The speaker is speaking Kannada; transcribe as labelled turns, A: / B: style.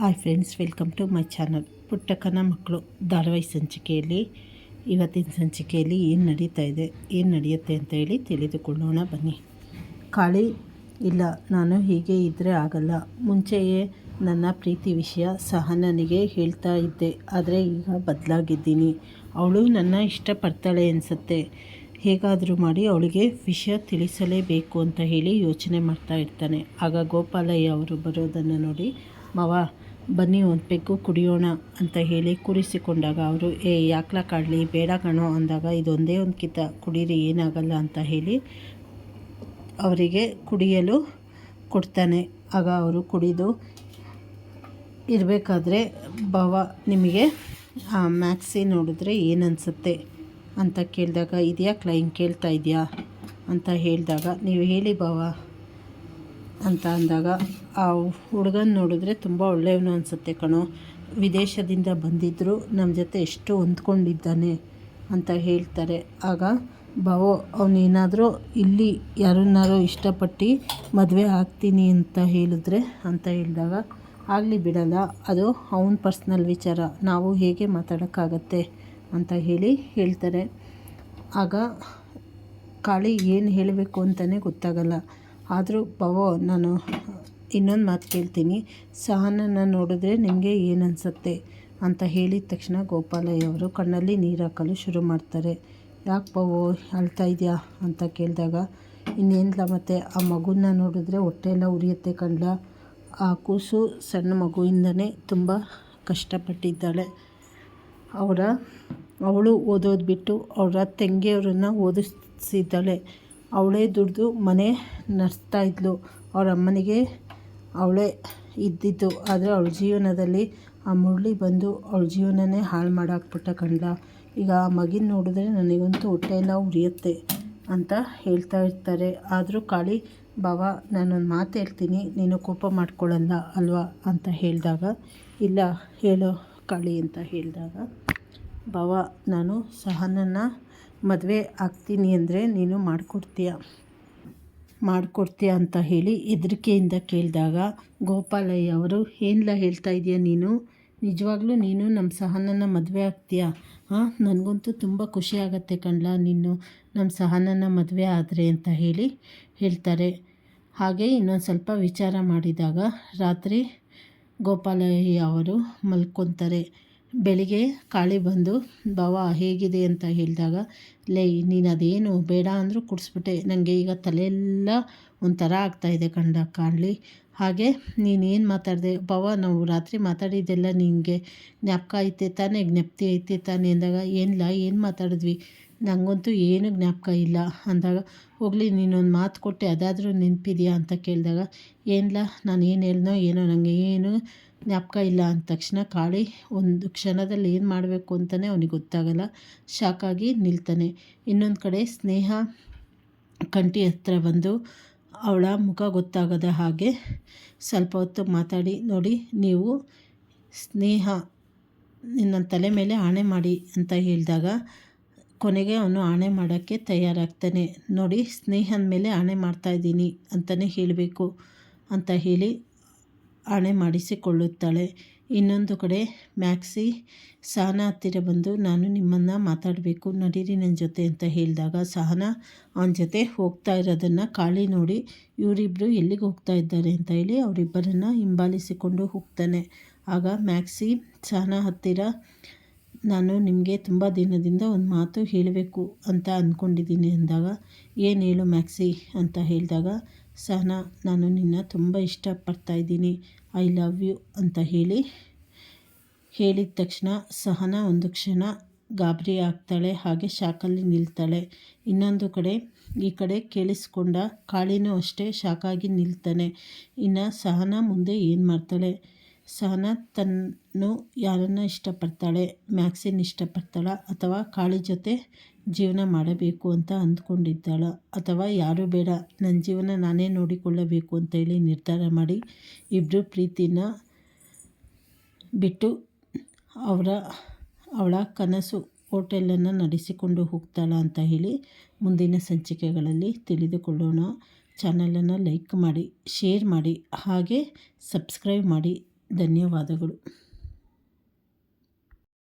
A: Hi friends, welcome to my channel. ಪುಟ್ಟಕ್ಕನ ಮಕ್ಕಳು ಧಾರಾವಾಹಿ ಸಂಚಿಕೆಯಲ್ಲಿ, ಇವತ್ತಿನ ಸಂಚಿಕೆಯಲ್ಲಿ ಏನು ನಡೀತಾ ಇದೆ, ಏನು ನಡೆಯುತ್ತೆ ಅಂತ ಹೇಳಿ ತಿಳಿದುಕೊಳ್ಳೋಣ, ಬನ್ನಿ. ಕಾಳಿ ಇಲ್ಲ, ನಾನು ಹೀಗೆ ಇದ್ದರೆ ಆಗಲ್ಲ. ಮುಂಚೆಯೇ ನನ್ನ ಪ್ರೀತಿ ವಿಷಯ ಸಹನನಿಗೆ ಹೇಳ್ತಾ ಇದ್ದೆ, ಆದರೆ ಈಗ ಬದಲಾಗಿದ್ದೀನಿ. ಅವಳು ನನ್ನ ಇಷ್ಟಪಡ್ತಾಳೆ ಅನಿಸುತ್ತೆ. ಹೇಗಾದರೂ ಮಾಡಿ ಅವಳಿಗೆ ವಿಷಯ ತಿಳಿಸಲೇಬೇಕು ಅಂತ ಹೇಳಿ ಯೋಚನೆ ಮಾಡ್ತಾ ಇರ್ತಾನೆ. ಆಗ ಗೋಪಾಲಯ್ಯ ಅವರು ಬರೋದನ್ನು ನೋಡಿ ಮಾವ, ಬನ್ನಿ ಒಂದು ಪೆಗ್ಗು ಕುಡಿಯೋಣ ಅಂತ ಹೇಳಿ ಕೂರಿಸಿಕೊಂಡಾಗ ಅವರು, ಏ, ಯಾಕ್ಲ ಕಾಡಲಿ, ಬೇಡ ಕಣೋ ಅಂದಾಗ, ಇದೊಂದೇ ಒಂದು ಕಿತ್ತ ಕುಡೀರಿ, ಏನಾಗಲ್ಲ ಅಂತ ಹೇಳಿ ಅವರಿಗೆ ಕುಡಿಯಲು ಕೊಡ್ತಾನೆ. ಆಗ ಅವರು ಕುಡಿದು, ಇರಬೇಕಾದ್ರೆ ಭಾವ ನಿಮಗೆ ಆ ಮ್ಯಾಕ್ಸಿ ನೋಡಿದ್ರೆ ಏನನ್ಸುತ್ತೆ? ಅಂತ ಕೇಳಿದಾಗ, ಇದೆಯಾ, ಕ್ಲೈಂಟ್ ಕೇಳ್ತಾ ಇದೆಯಾ? ಅಂತ ಹೇಳಿದಾಗ, ನೀವು ಹೇಳಿ ಬಾವ ಅಂತ ಅಂದಾಗ ಆ ಹುಡುಗನ ನೋಡಿದ್ರೆ ತುಂಬ ಒಳ್ಳೆಯವನು ಅನಿಸುತ್ತೆ ಕಣೋ. ವಿದೇಶದಿಂದ ಬಂದಿದ್ದರು ನಮ್ಮ ಜೊತೆ ಎಷ್ಟು ಹೊಂದ್ಕೊಂಡಿದ್ದಾನೆ ಅಂತ ಹೇಳ್ತಾರೆ. ಆಗ ಬಾವೋ ಅವನೇನಾದರೂ ಇಲ್ಲಿ ಯಾರನ್ನಾರೋ ಇಷ್ಟಪಟ್ಟು ಮದುವೆ ಆಗ್ತೀನಿ ಅಂತ ಹೇಳಿದ್ರೆ ಅಂತ ಹೇಳಿದಾಗ, ಆಗಲಿ ಬಿಡಲ್ಲ, ಅದು ಅವನ ಪರ್ಸ್ನಲ್ ವಿಚಾರ, ನಾವು ಹೇಗೆ ಮಾತಾಡೋಕ್ಕಾಗತ್ತೆ ಅಂತ ಹೇಳಿ ಹೇಳ್ತಾರೆ. ಆಗ ಕಾಳಿ ಏನು ಹೇಳಬೇಕು ಅಂತಲೇ ಗೊತ್ತಾಗಲ್ಲ. ಆದರೂ ಪವೋ, ನಾನು ಇನ್ನೊಂದು ಮಾತು ಕೇಳ್ತೀನಿ. ಸಹನನ ನೋಡಿದ್ರೆ ನಿಮಗೆ ಏನನ್ಸುತ್ತೆ ಅಂತ ಹೇಳಿದ ತಕ್ಷಣ ಗೋಪಾಲಯ್ಯವರು ಕಣ್ಣಲ್ಲಿ ನೀರು ಹಾಕಲು ಶುರು ಮಾಡ್ತಾರೆ. ಯಾಕೆ ಪವೋ, ಅಳ್ತಾ ಇದೆಯಾ ಅಂತ ಕೇಳಿದಾಗ ಇನ್ನೇನಿಲ್ಲ ಮತ್ತು, ಆ ಮಗುನ ನೋಡಿದ್ರೆ ಹೊಟ್ಟೆ ಎಲ್ಲ ಉರಿಯುತ್ತೆ ಕಂಡ್ಲ ಆ ಕೂಸು ಸಣ್ಣ ಮಗುವಿಂದನೇ ತುಂಬ ಕಷ್ಟಪಟ್ಟಿದ್ದಾಳೆ. ಅವರ, ಅವಳು ಓದೋದು ಬಿಟ್ಟು ಅವರ ತಂಗಿಯವ್ರನ್ನ ಓದಿಸಿದ್ದಾಳೆ ಅವಳೇ ದುಡಿದು ಮನೆ ನಡೆಸ್ತಾ ಇದ್ಳು ಅವ್ರ ಅಮ್ಮನಿಗೆ ಅವಳೇ ಇದ್ದಿದ್ದು. ಆದರೆ ಅವಳ ಜೀವನದಲ್ಲಿ ಆ ಮುರಳಿ ಬಂದು ಅವಳ ಜೀವನನೇ ಹಾಳು ಮಾಡಾಕ್ಬಿಟ್ಟ ಕಂಡ ಈಗ ಆ ಮಗಿನ ನೋಡಿದ್ರೆ ನನಗಂತೂ ಹೊಟ್ಟೆಯೆಲ್ಲ ಉರಿಯುತ್ತೆ ಅಂತ ಹೇಳ್ತಾ ಇರ್ತಾರೆ. ಆದರೂ ಕಾಳಿ ಬಾವ, ನಾನೊಂದು ಮಾತು ಹೇಳ್ತೀನಿ. ನೀನು ಕೋಪ ಮಾಡ್ಕೊಳ್ಳಲ್ಲ ಅಲ್ವಾ? ಅಂತ ಹೇಳಿದಾಗ, ಇಲ್ಲ, ಹೇಳೋ ಕಾಳಿ ಅಂತ ಹೇಳಿದಾಗ, ಬಾವ, ನಾನು ಸಹನನ್ನು ಮದುವೆ ಆಗ್ತೀನಿ ಅಂದರೆ ನೀನು ಮಾಡಿಕೊಡ್ತೀಯ? ಮಾಡಿಕೊಡ್ತೀಯ ಅಂತ ಹೇಳಿ ಹೆದರಿಕೆಯಿಂದ ಕೇಳಿದಾಗ ಗೋಪಾಲಯ್ಯ ಅವರು ಏನೆಲ್ಲ ಹೇಳ್ತಾ ಇದೆಯಾ ನೀನು? ನಿಜವಾಗ್ಲೂ ನೀನು ನಮ್ಮ ಸಹನನ ಮದುವೆ ಆಗ್ತೀಯಾ? ಹಾಂ ನನಗಂತೂ ತುಂಬ ಖುಷಿ ಆಗುತ್ತೆ ಕಣ್ಲ, ನೀನು ನಮ್ಮ ಸಹನನ ಮದುವೆ ಆದರೆ ಅಂತ ಹೇಳಿ ಹೇಳ್ತಾರೆ. ಹಾಗೆ ಇನ್ನೊಂದು ಸ್ವಲ್ಪ ವಿಚಾರ ಮಾಡಿದಾಗ ರಾತ್ರಿ ಗೋಪಾಲಯ್ಯ ಅವರು ಮಲ್ಕೊತಾರೆ. ಬೆಳಿಗ್ಗೆ ಕಾಳಿ ಬಂದು, ಬಾವ, ಹೇಗಿದೆ? ಅಂತ ಹೇಳಿದಾಗ, ಲೇ, ನೀನು ಅದೇನು ಬೇಡ ಅಂದರೂ ಕುಡಿಸ್ಬಿಟ್ಟೆ. ನನಗೆ ಈಗ ತಲೆಯೆಲ್ಲ ಒಂಥರ ಆಗ್ತಾಯಿದೆ ಕಂಡ ಕಾಣಲಿ. ಹಾಗೆ ನೀನೇನು ಮಾತಾಡಿದೆ? ಬಾವ, ನಾವು ರಾತ್ರಿ ಮಾತಾಡಿದ್ದೆಲ್ಲ ನಿನಗೆ ಜ್ಞಾಪಕ ಐತೆ ತಾನೇ, ಜ್ಞಪ್ತಿ ಐತೆ ತಾನೇ. ಅಂದಾಗ ಏನಿಲ್ಲ ಏನು ಮಾತಾಡಿದ್ವಿ? ನನಗಂತೂ ಏನು ಜ್ಞಾಪಕ ಇಲ್ಲ ಅಂದಾಗ, ಹೋಗಲಿ ನೀನೊಂದು ಮಾತು ಕೊಟ್ಟೆ, ಅದಾದರೂ ನೆನಪಿದೆಯಾ ಅಂತ ಕೇಳಿದಾಗ ಏನಿಲ್ಲ ನಾನು ಏನು ಹೇಳ್ದೋ ಏನೋ ನನಗೆ ಏನು ಜ್ಞಾಪಕ ಇಲ್ಲ ಅಂದ ತಕ್ಷಣ ಕಾಳಿ ಒಂದು ಕ್ಷಣದಲ್ಲಿ ಏನು ಮಾಡಬೇಕು ಅಂತಲೇ ಅವನಿಗೆ ಗೊತ್ತಾಗಲ್ಲ. ಶಾಕಾಗಿ ನಿಲ್ತಾನೆ. ಇನ್ನೊಂದು ಕಡೆ ಸ್ನೇಹ ಕಂಠಿ ಹತ್ರ ಬಂದು ಅವಳ ಮುಖ ಗೊತ್ತಾಗದ ಹಾಗೆ ಸ್ವಲ್ಪ ಹೊತ್ತು ಮಾತಾಡಿ, ನೋಡಿ, ನೀವು ಸ್ನೇಹ ನಿನ್ನ ತಲೆ ಮೇಲೆ ಆಣೆ ಮಾಡಿ ಅಂತ ಹೇಳಿದಾಗ ಕೊನೆಗೆ ಅವನು ಆಣೆ ಮಾಡೋಕ್ಕೆ ತಯಾರಾಗ್ತಾನೆ. ನೋಡಿ ಸ್ನೇಹದ ಮೇಲೆ ಆಣೆ ಮಾಡ್ತಾಯಿದ್ದೀನಿ ಅಂತಲೇ ಹೇಳಬೇಕು ಅಂತ ಹೇಳಿ ಆಣೆ ಮಾಡಿಸಿಕೊಳ್ಳುತ್ತಾಳೆ. ಇನ್ನೊಂದು ಕಡೆ ಮ್ಯಾಕ್ಸಿ ಸಹನಾ ಹತ್ತಿರ ಬಂದು, ನಾನು ನಿಮ್ಮನ್ನು ಮಾತಾಡಬೇಕು, ನಡೀರಿ ನನ್ನ ಜೊತೆ ಅಂತ ಹೇಳಿದಾಗ ಸಹನಾ ಅವನ ಜೊತೆ ಹೋಗ್ತಾ ಇರೋದನ್ನು ಕಾಳಿ ನೋಡಿ ಇವರಿಬ್ಬರು ಎಲ್ಲಿಗೆ ಹೋಗ್ತಾ ಇದ್ದಾರೆ ಅಂತ ಹೇಳಿ ಅವರಿಬ್ಬರನ್ನು ಹಿಂಬಾಲಿಸಿಕೊಂಡು ಹೋಗ್ತಾನೆ. ಆಗ ಮ್ಯಾಕ್ಸಿ ಸಹನಾ ಹತ್ತಿರ ನಾನು ನಿಮಗೆ ತುಂಬ ದಿನದಿಂದ ಒಂದು ಮಾತು ಹೇಳಬೇಕು ಅಂತ ಅಂದ್ಕೊಂಡಿದ್ದೀನಿ ಅಂದಾಗ, ಏನು ಹೇಳು ಮ್ಯಾಕ್ಸಿ ಅಂತ ಹೇಳಿದಾಗ, ಸಹನಾ, ನಾನು ನಿನ್ನ ತುಂಬ ಇಷ್ಟಪಡ್ತಾಯಿದ್ದೀನಿ ಐ ಲವ್ ಯು ಅಂತ ಹೇಳಿ. ಹೇಳಿದ ತಕ್ಷಣ ಸಹನಾ ಒಂದು ಕ್ಷಣ ಗಾಬರಿ ಆಗ್ತಾಳೆ, ಹಾಗೆ ಶಾಕಲ್ಲಿ ನಿಲ್ತಾಳೆ. ಇನ್ನೊಂದು ಕಡೆ ಈ ಕಡೆ ಕೇಳಿಸ್ಕೊಂಡ ಕಾಳಿನೂ ಅಷ್ಟೇ ಶಾಕಾಗಿ ನಿಲ್ತಾನೆ. ಇನ್ನು ಸಹನಾ ಮುಂದೆ ಏನು ಮಾಡ್ತಾಳೆ? ಸಹನಾ ತನ್ನು ಯಾರನ್ನು ಇಷ್ಟಪಡ್ತಾಳೆ, ಮ್ಯಾಕ್ಸಿನ್ ಇಷ್ಟಪಡ್ತಾಳ ಅಥವಾ ಕಾಳಿ ಜೊತೆ ಜೀವನ ಮಾಡಬೇಕು ಅಂತ ಅಂದ್ಕೊಂಡಿದ್ದಾಳ ಅಥವಾ ಯಾರೂ ಬೇಡ ನನ್ನ ಜೀವನ ನಾನೇ ನೋಡಿಕೊಳ್ಳಬೇಕು ಅಂತ ಹೇಳಿ ನಿರ್ಧಾರ ಮಾಡಿ ಇಬ್ಬರು ಪ್ರೀತಿನ ಬಿಟ್ಟು ಅವರ, ಅವಳ ಕನಸು ಹೋಟೆಲನ್ನು ನಡೆಸಿಕೊಂಡು ಹೋಗ್ತಾಳ ಅಂತ ಹೇಳಿ ಮುಂದಿನ ಸಂಚಿಕೆಗಳಲ್ಲಿ ತಿಳಿದುಕೊಳ್ಳೋಣ. ಚಾನಲನ್ನು ಲೈಕ್ ಮಾಡಿ, ಶೇರ್ ಮಾಡಿ, ಹಾಗೆ ಸಬ್ಸ್ಕ್ರೈಬ್ ಮಾಡಿ. ధన్యవాదములు.